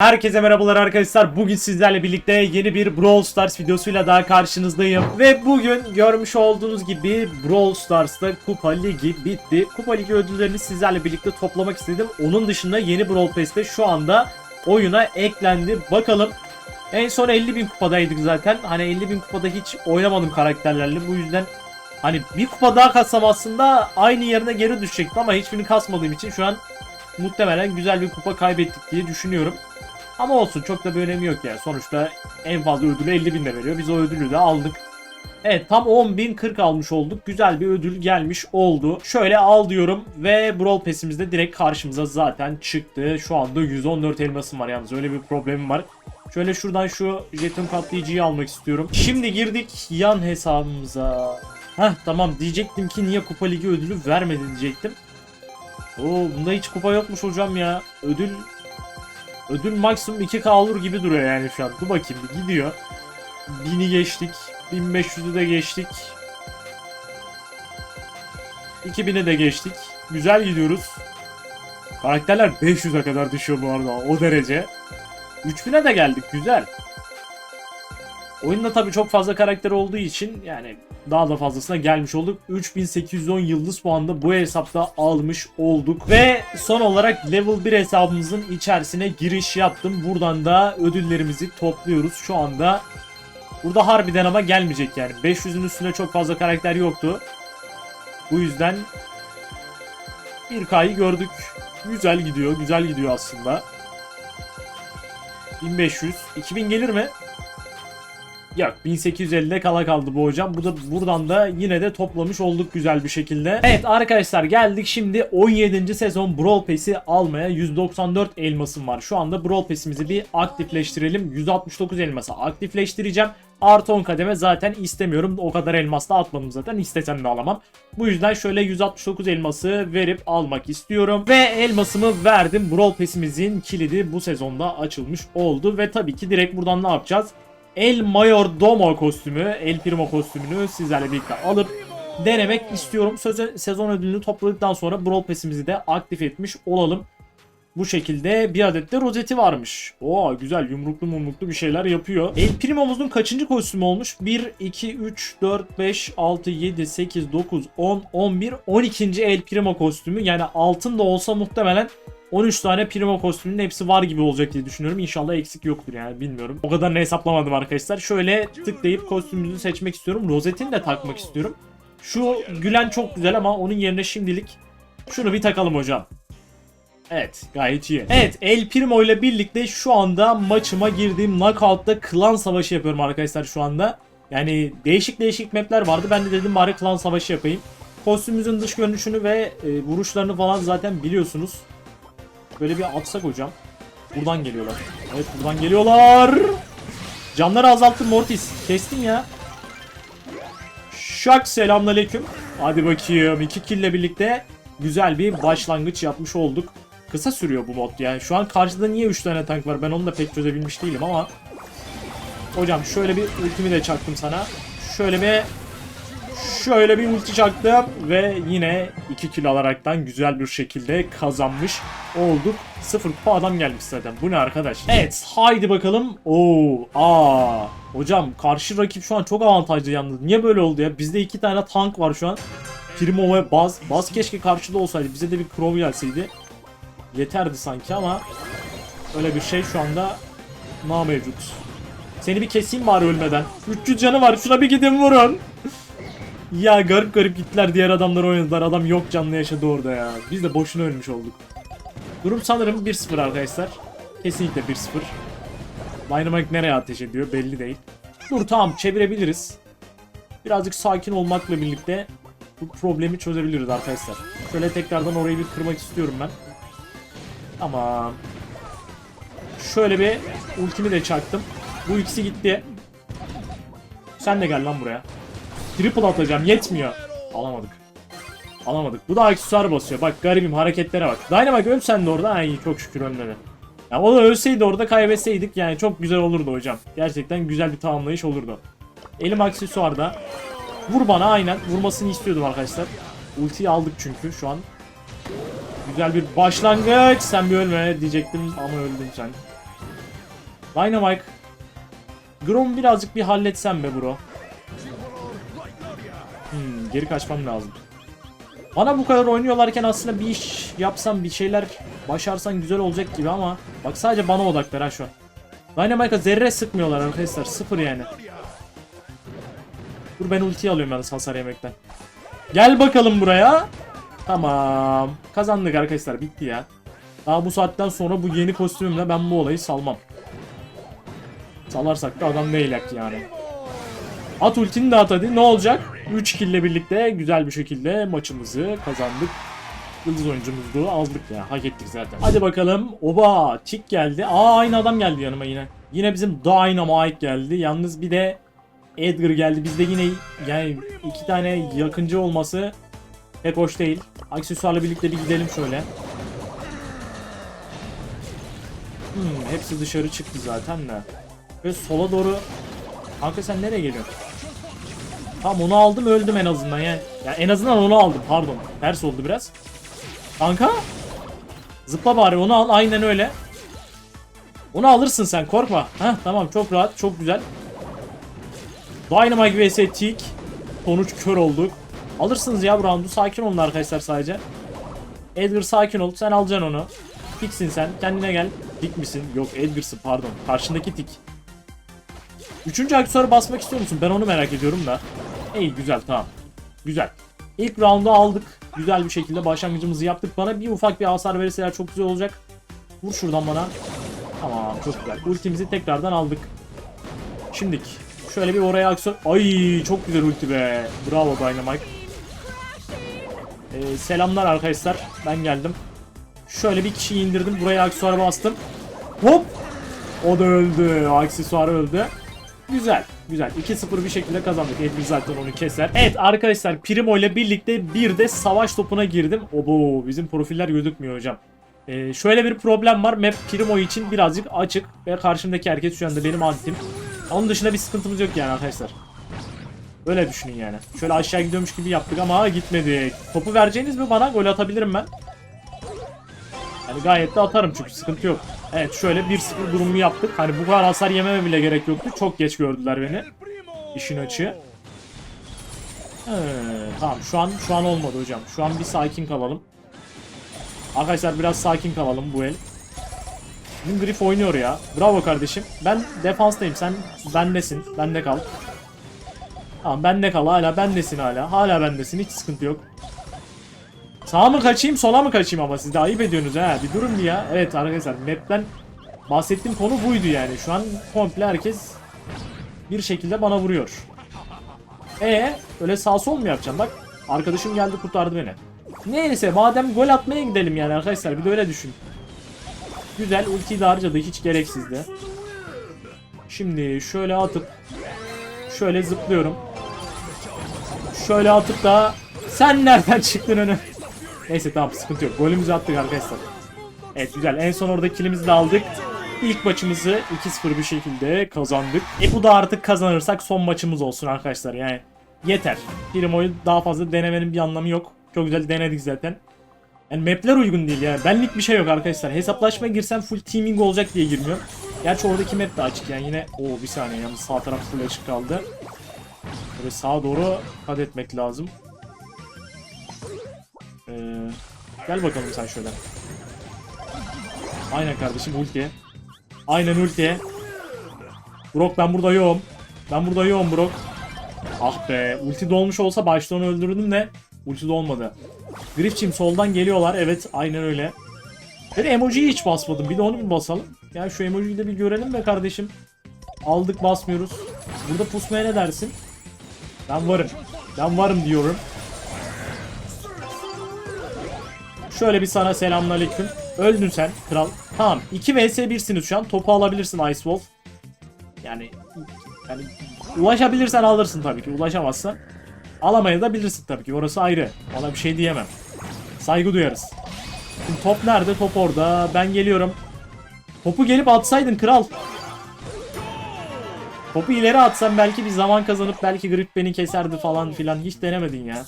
Herkese merhabalar arkadaşlar. Bugün sizlerle birlikte yeni bir Brawl Stars videosuyla daha karşınızdayım. Ve bugün görmüş olduğunuz gibi Brawl Stars'ta Kupa Ligi bitti. Kupa Ligi ödüllerini sizlerle birlikte toplamak istedim. Onun dışında yeni Brawl Pass'te şu anda oyuna eklendi. Bakalım. En son 50.000 kupadaydık zaten. Hani 50.000 kupada hiç oynamadım karakterlerle. Bu yüzden hani bir kupa daha katsam aslında aynı yerine geri düşecektim ama hiçbirini kasmadığım için şu an muhtemelen güzel bir kupa kaybettik diye düşünüyorum. Ama olsun çok da bir önemi yok yani. Sonuçta en fazla ödülü 50 bin de veriyor. Biz o ödülü de aldık. Evet tam 10.040 almış olduk. Güzel bir ödül gelmiş oldu. Şöyle al diyorum ve Brawl Pass'imiz de direkt karşımıza zaten çıktı. Şu anda 114 elmasım var yalnız öyle bir problemim var. Şöyle şuradan şu jeton katlayıcıyı almak istiyorum. Şimdi girdik yan hesabımıza. Heh tamam diyecektim ki niye Kupa Ligi ödülü vermedi diyecektim. Oo bunda hiç kupa yokmuş hocam ya. Ödül Ödül maksimum 2K olur gibi duruyor yani şu an. Dur bakayım bir gidiyor. 1000'i geçtik. 1500'ü de geçtik. 2000'e de geçtik. Güzel gidiyoruz. Karakterler 500'e kadar düşüyor bu arada o derece. 3000'e de geldik güzel. Oyunda tabii çok fazla karakter olduğu için yani daha da fazlasına gelmiş olduk. 3810 yıldız puanda bu hesapta almış olduk. Ve son olarak level 1 hesabımızın içerisine giriş yaptım. Buradan da ödüllerimizi topluyoruz. Şu anda burada harbiden ama gelmeyecek yani. 500'ün üstünde çok fazla karakter yoktu. Bu yüzden 1K'yı gördük. Güzel gidiyor. Güzel gidiyor aslında. 1500. 2000 gelir mi? Yok 1850'de kala kaldı bu hocam. Bu da buradan da yine de toplamış olduk güzel bir şekilde. Evet arkadaşlar geldik şimdi 17. sezon Brawl Pass'i almaya 194 elmasım var. Şu anda Brawl Pass'imizi bir aktifleştirelim. 169 elması aktifleştireceğim. Artı 10 kademe zaten istemiyorum. O kadar elmas da atmadım zaten. İstesem de alamam. Bu yüzden şöyle 169 elması verip almak istiyorum. Ve elmasımı verdim. Brawl Pass'imizin kilidi bu sezonda açılmış oldu. Ve tabii ki direkt buradan ne yapacağız? El Mayordomo kostümü, El Primo kostümünü sizlerle birlikte alıp denemek istiyorum. Söze- sezon ödülünü topladıktan sonra Brawl Pass'imizi de aktif etmiş olalım. Bu şekilde bir adet de rozeti varmış. Oo güzel yumruklu mumruklu bir şeyler yapıyor. El Primo'muzun kaçıncı kostümü olmuş? 1, 2, 3, 4, 5, 6, 7, 8, 9, 10, 11, 12. El Primo kostümü. Yani altın da olsa muhtemelen 13 tane Primo kostümünün hepsi var gibi olacak diye düşünüyorum. İnşallah eksik yoktur yani bilmiyorum. O kadarını hesaplamadım arkadaşlar. Şöyle tıklayıp kostümümüzü seçmek istiyorum. Rozetini de takmak istiyorum. Şu gülen çok güzel ama onun yerine şimdilik şunu bir takalım hocam. Evet gayet iyi. Evet El Primo ile birlikte şu anda maçıma girdiğim knockout'ta klan savaşı yapıyorum arkadaşlar şu anda. Yani değişik değişik mapler vardı. Ben de dedim bari klan savaşı yapayım. Kostümümüzün dış görünüşünü ve e, vuruşlarını falan zaten biliyorsunuz. Böyle bir atsak hocam. Buradan geliyorlar. Evet buradan geliyorlar. Canları azalttın Mortis. Kestin ya. Şak selamünaleyküm. Hadi bakayım. 2 kill birlikte güzel bir başlangıç yapmış olduk. Kısa sürüyor bu mod yani. Şu an karşıda niye 3 tane tank var ben onu da pek çözebilmiş değilim ama. Hocam şöyle bir ultimi de çaktım sana. Şöyle bir Şöyle bir ulti çaktım ve yine 2 kill alaraktan güzel bir şekilde kazanmış olduk. 0 kupa adam gelmiş zaten. Bu ne arkadaş? Evet haydi bakalım. Oo, aa. Hocam karşı rakip şu an çok avantajlı yalnız. Niye böyle oldu ya? Bizde 2 tane tank var şu an. Primo ve Baz. Baz keşke karşıda olsaydı. Bize de bir Crow gelseydi. Yeterdi sanki ama öyle bir şey şu anda na mevcut. Seni bir keseyim bari ölmeden. 300 canı var. Şuna bir gidin vurun. Ya garip garip gittiler diğer adamlar oynadılar. Adam yok canlı yaşadı orada ya. Biz de boşuna ölmüş olduk. Durum sanırım 1-0 arkadaşlar. Kesinlikle 1-0. Dynamite nereye ateş ediyor belli değil. Dur tamam çevirebiliriz. Birazcık sakin olmakla birlikte bu problemi çözebiliriz arkadaşlar. Şöyle tekrardan orayı bir kırmak istiyorum ben. Tamam. Şöyle bir ultimi de çaktım. Bu ikisi gitti. Sen de gel lan buraya. Triple atacağım yetmiyor. Alamadık. Alamadık. Bu da aksesuar basıyor. Bak garibim hareketlere bak. Dynamite öl sen de orada. Ay çok şükür ölmedi. Ya o da ölseydi orada kaybetseydik yani çok güzel olurdu hocam. Gerçekten güzel bir tamamlayış olurdu. Elim aksesuarda. Vur bana aynen. Vurmasını istiyordum arkadaşlar. Ultiyi aldık çünkü şu an. Güzel bir başlangıç. Sen bir ölme diyecektim ama öldün sen. Dynamite. Grom birazcık bir halletsem be bro. Hmm, geri kaçmam lazım. Bana bu kadar oynuyorlarken aslında bir iş yapsam bir şeyler başarsan güzel olacak gibi ama bak sadece bana odak ver ha şu an. Dynamite'a zerre sıkmıyorlar arkadaşlar. Sıfır yani. Dur ben ultiyi alıyorum yalnız hasar yemekten. Gel bakalım buraya. Tamam. Kazandık arkadaşlar. Bitti ya. Daha bu saatten sonra bu yeni kostümümle ben bu olayı salmam. Salarsak da adam değil yani. At ultini de at hadi. Ne olacak? 3 kill ile birlikte güzel bir şekilde maçımızı kazandık. Yıldız oyuncumuzu aldık ya. Hak ettik zaten. Hadi bakalım. Oba. Tik geldi. Aa aynı adam geldi yanıma yine. Yine bizim Dynamite geldi. Yalnız bir de Edgar geldi. Bizde yine yani iki tane yakıncı olması pek hoş değil. Aksesuarla birlikte bir gidelim şöyle. Hmm, hepsi dışarı çıktı zaten de. Ve sola doğru... Kanka sen nereye geliyorsun? Tamam onu aldım öldüm en azından yani. Ya en azından onu aldım pardon. Ters oldu biraz. Kanka. Zıpla bari onu al aynen öyle. Onu alırsın sen korkma. Heh tamam çok rahat çok güzel. Dynamite vs Tick. Sonuç kör olduk. Alırsınız ya bu roundu. Sakin olun arkadaşlar sadece. Edgar sakin ol. Sen alacaksın onu. Ticksin sen. Kendine gel. Tick misin? Yok Edgar'sın pardon. Karşındaki Tick. Üçüncü aksesuarı basmak istiyor musun? Ben onu merak ediyorum da. İyi güzel tamam. Güzel. İlk roundu aldık. Güzel bir şekilde başlangıcımızı yaptık. Bana bir ufak bir hasar verirseler çok güzel olacak. Vur şuradan bana. Tamam çok güzel. Ultimizi tekrardan aldık. Şimdik. Şöyle bir oraya aksiyon. Ay çok güzel ulti be. Bravo Dynamite. Ee, selamlar arkadaşlar. Ben geldim. Şöyle bir kişiyi indirdim. Buraya aksesuara bastım. Hop. O da öldü. Aksesuar öldü. Güzel. Güzel. 2-0 bir şekilde kazandık. Edwin zaten onu keser. Evet arkadaşlar Primo ile birlikte bir de savaş topuna girdim. Obo bizim profiller gözükmüyor hocam. Ee, şöyle bir problem var. Map Primo için birazcık açık. Ve karşımdaki herkes şu anda benim aditim. Onun dışında bir sıkıntımız yok yani arkadaşlar. Öyle düşünün yani. Şöyle aşağı gidiyormuş gibi yaptık ama gitmedi. Topu vereceğiniz mi bana? Gol atabilirim ben. Yani gayet de atarım çünkü sıkıntı yok. Evet şöyle 1-0 durumu yaptık. Hani bu kadar hasar yememe bile gerek yoktu. Çok geç gördüler beni. İşin açığı. He, tamam şu an şu an olmadı hocam. Şu an bir sakin kalalım. Arkadaşlar biraz sakin kalalım bu el. Bizim Griff oynuyor ya. Bravo kardeşim. Ben defanstayım. Sen bendesin. Bende kal. Tamam bende kal. Hala bendesin hala. Hala bendesin. Hiç sıkıntı yok. Sağa mı kaçayım sola mı kaçayım ama siz de ayıp ediyorsunuz ha. Bir durun bir ya. Evet arkadaşlar map'ten bahsettiğim konu buydu yani. Şu an komple herkes bir şekilde bana vuruyor. E öyle sağ sol mu yapacağım bak. Arkadaşım geldi kurtardı beni. Neyse madem gol atmaya gidelim yani arkadaşlar bir de öyle düşün. Güzel ultiyi de harcadı hiç gereksizdi. Şimdi şöyle atıp şöyle zıplıyorum. Şöyle atıp da sen nereden çıktın önü? Neyse tamam sıkıntı yok. Golümüzü attık arkadaşlar. Evet güzel. En son orada kilimizi de aldık. İlk maçımızı 2-0 bir şekilde kazandık. E bu da artık kazanırsak son maçımız olsun arkadaşlar. Yani yeter. Primo'yu daha fazla denemenin bir anlamı yok. Çok güzel denedik zaten. Yani mapler uygun değil yani. Benlik bir şey yok arkadaşlar. Hesaplaşmaya girsem full teaming olacak diye girmiyor. Gerçi oradaki map de açık yani yine. Oo bir saniye yalnız sağ taraf full açık kaldı. Böyle sağa doğru kat etmek lazım. Ee, gel bakalım sen şöyle. Aynen kardeşim ulti. Aynen ulti. Brock ben burada yoğum. Ben burada yoğum Brock. Ah be ulti dolmuş olsa başta onu öldürdüm de ulti dolmadı. Griff'cim soldan geliyorlar evet aynen öyle. Ben emojiyi hiç basmadım bir de onu bir basalım. Ya şu emojiyi de bir görelim be kardeşim. Aldık basmıyoruz. Burada pusmaya ne dersin? Ben varım. Ben varım diyorum. Şöyle bir sana selamünaleyküm. Öldün sen kral. Tamam 2 vs 1'siniz şu an. Topu alabilirsin Ice Wolf. Yani yani ulaşabilirsen alırsın tabii ki. Ulaşamazsan alamaya da bilirsin tabii ki. Orası ayrı. Ona bir şey diyemem. Saygı duyarız. Şimdi top nerede? Top orada. Ben geliyorum. Topu gelip atsaydın kral. Topu ileri atsan belki bir zaman kazanıp belki grip beni keserdi falan filan. Hiç denemedin ya.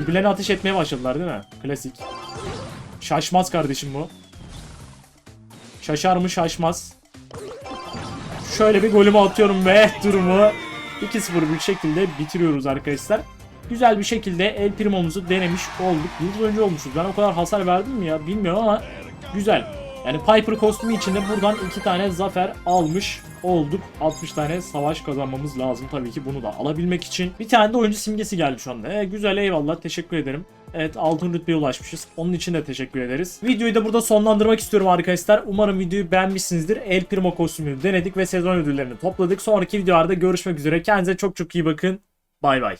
Birbirlerine ateş etmeye başladılar değil mi? Klasik. Şaşmaz kardeşim bu. Şaşar mı şaşmaz. şöyle bir golümü atıyorum ve durumu 2-0 bir şekilde bitiriyoruz arkadaşlar. Güzel bir şekilde El Primo'muzu denemiş olduk. Yıldız önce olmuşuz. Ben o kadar hasar verdim mi ya bilmiyorum ama güzel. Yani Piper kostümü içinde buradan iki tane zafer almış olduk. 60 tane savaş kazanmamız lazım tabii ki bunu da alabilmek için. Bir tane de oyuncu simgesi geldi şu anda. E, güzel eyvallah teşekkür ederim. Evet altın rütbeye ulaşmışız. Onun için de teşekkür ederiz. Videoyu da burada sonlandırmak istiyorum arkadaşlar. Umarım videoyu beğenmişsinizdir. El Primo kostümünü denedik ve sezon ödüllerini topladık. Sonraki videolarda görüşmek üzere. Kendinize çok çok iyi bakın. Bay bay.